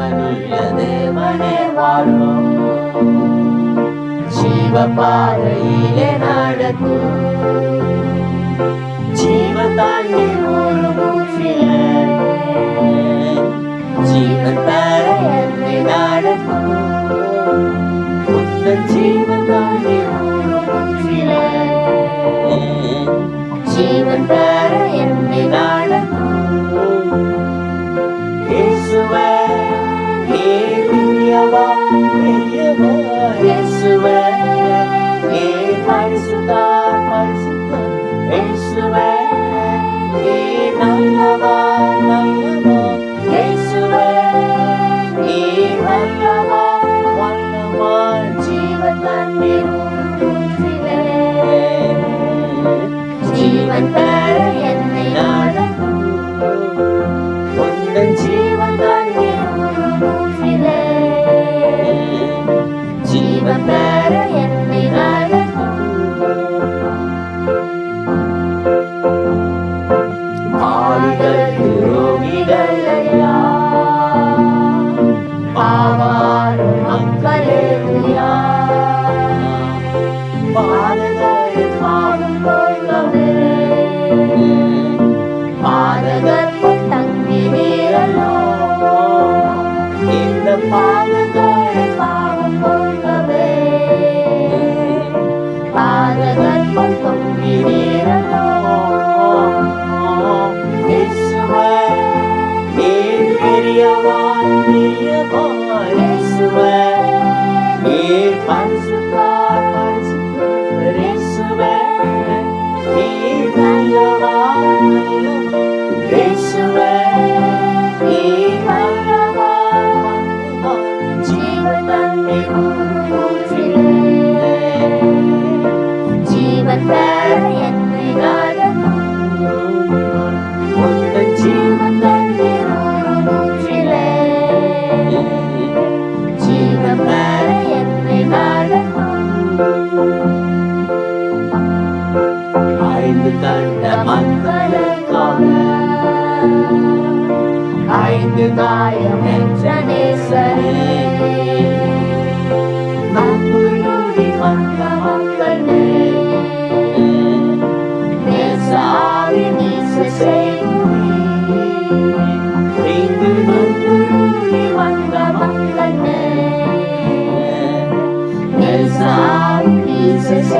ജീവനുള്ള ദേവനെ വാഴും ജീവപാതയിലെ നടക്കും. ജീവതാണ്ടി ഊറുകൂട്ടിലെ ജീവത്താരയന്നെ നടക്കും. മുത്തൻ ജീവതാണ്ടി ഊറുകൂട്ടിലെ ജീവൻ താര Father. Hindudaయం Janesari Nandururi Vanda Vandane Nesari Nisa Sengri Hindu Nandururi Vanda Vandane Nesari Nisa Sengri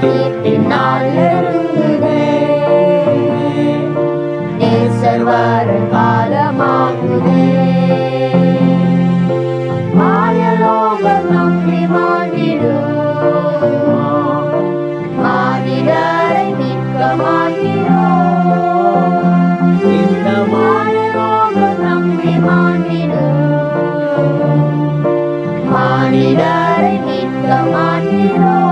கீர்த்தினால் நேசர் வர காலமாகுதே மாயலோகம் நம்பி மாட்டிடும் மாநிலரை நிற்க மாட்டிடும் இந்த மாயலோகம் நம்பி மாட்டிடும் மாநிலரை நிற்க மாட்டிடும்